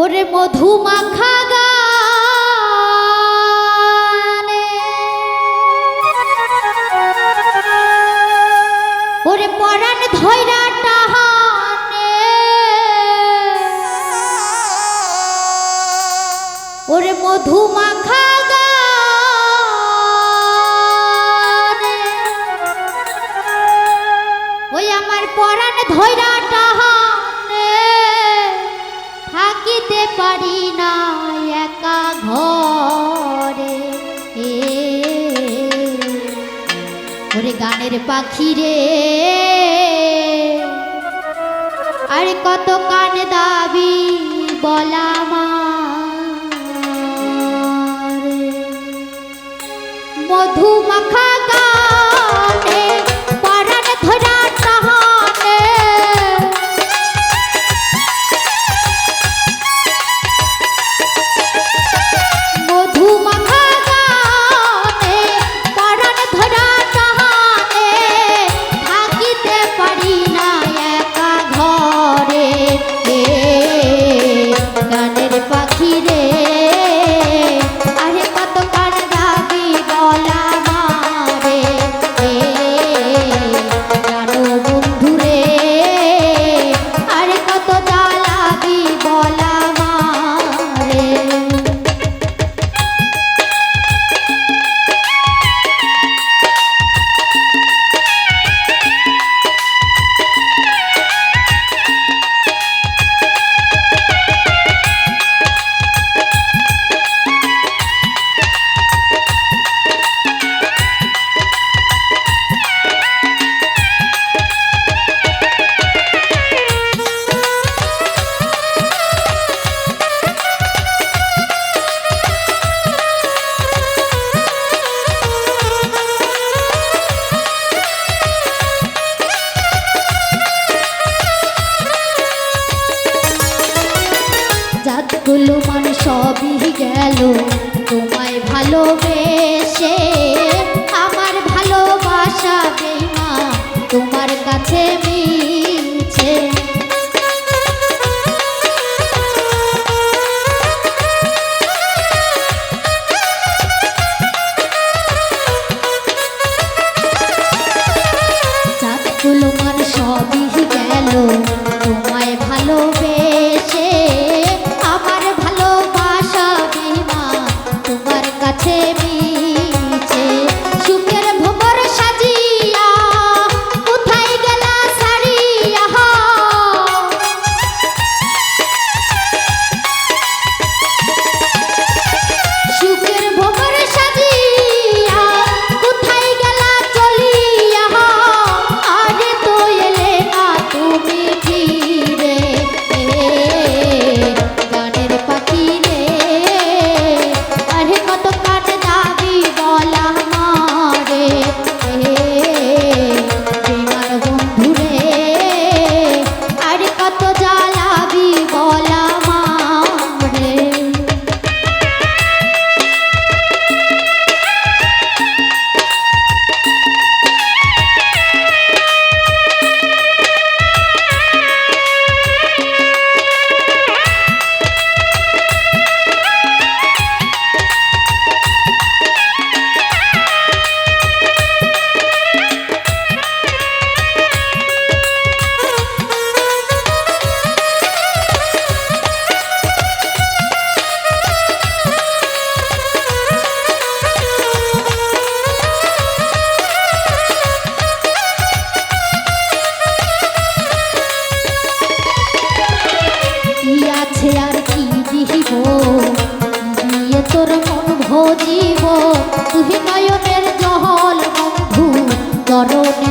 ওরে মধু মাখা গানে। ওরে পরাণ ধৈরা ওরে মধু মাখা গানে। ওই আমার পরাণ ধৈরা ওরে গানের পাখি রে। আরে কত কান দাবি বলা মা গেল তোমায় ভালোবেসে চরণে